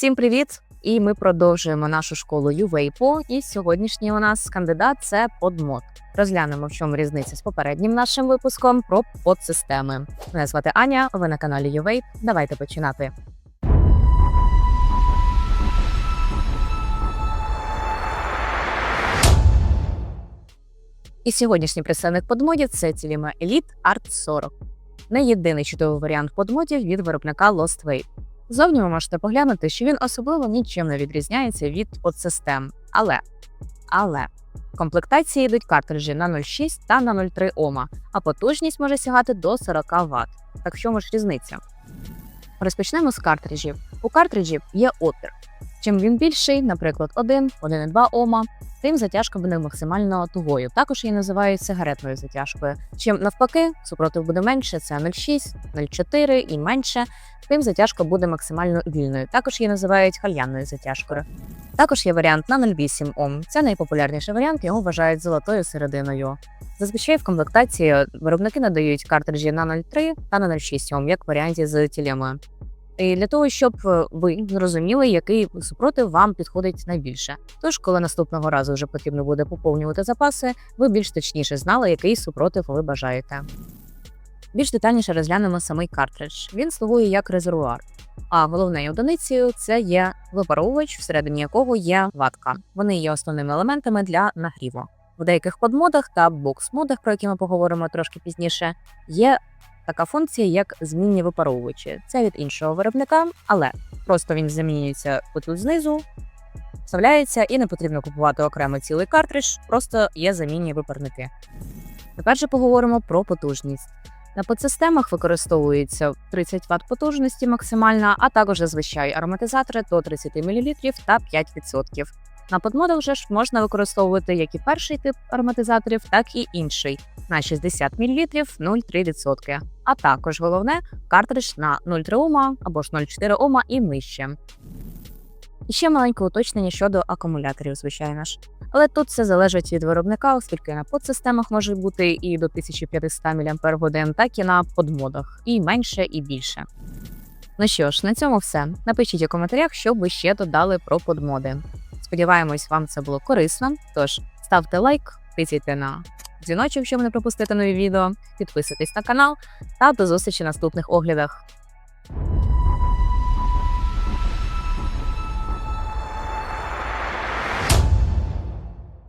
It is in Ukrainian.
Всім привіт! І ми продовжуємо нашу школу UVAPO. І сьогоднішній у нас кандидат це подмод. Розглянемо, в чому різниця з попереднім нашим випуском про подсистеми. Мене звати Аня. Ви на каналі UVAPE. Давайте починати. І сьогоднішній представник подмодів це Ціліма Elite Art 40. Не єдиний чудовий варіант подмодів від виробника Lost Wave. Зовні ви можете поглянути, що він особливо нічим не відрізняється від подсистем. Але, але в комплектації йдуть картриджі на 0,6 та на 0,3 Ома, а потужність може сягати до 40 Вт. Так в чому ж різниця? Розпочнемо з картриджів. У картриджів є отвір. Чим він більший, наприклад, 1, 1,2 Ома, тим затяжка буде максимально тугою. Також її називають сигаретною затяжкою. Чим навпаки, супротив буде менше, це 0,6, 0,4 і менше, тим затяжка буде максимально вільною. Також її називають кальянною затяжкою. Також є варіант на 0,8 Ом. Це найпопулярніший варіант, його вважають золотою серединою. Зазвичай в комплектації виробники надають картриджі на 0,3 та на 0,6 Ом, як варіанті з тілемою. Для того, щоб е, ви зрозуміли, який супротив вам підходить найбільше. Тож, коли наступного разу вже потрібно буде поповнювати запаси, ви більш точніше знали, який супротив ви бажаєте. Більш детальніше розглянемо самий картридж. Він слугує як резервуар. А головною одиницею це є випаровувач, всередині якого є ватка. Вони є основними елементами для нагріву. В деяких подмодах та бокс-модах, про які ми поговоримо трошки пізніше, є така функція, як змінні випаровувачі. Це від іншого виробника, але просто він замінюється тут знизу, вставляється і не потрібно купувати окремо цілий картридж, просто є замінні випарники. Тепер же поговоримо про потужність. На подсистемах використовується 30 Вт потужності максимальна, а також зазвичай ароматизатори до 30 мл та 5%. На подмодах вже ж можна використовувати як і перший тип ароматизаторів, так і інший на 60 мл 0,3%. А також головне картридж на 0,3 Ома або ж 0,4 Ома і нижче. І ще маленьке уточнення щодо акумуляторів, звичайно ж. Але тут все залежить від виробника, оскільки на подсистемах може бути і до 1500 мАч, так і на подмодах, і менше, і більше. Ну що ж, на цьому все. Напишіть у коментарях, що ви ще додали про подмоди. Сподіваємось, вам це було корисно. Тож ставте лайк, тисяйте на дзвіночок, щоб не пропустити нові відео, підписуйтесь на канал та до зустрічі в наступних оглядах.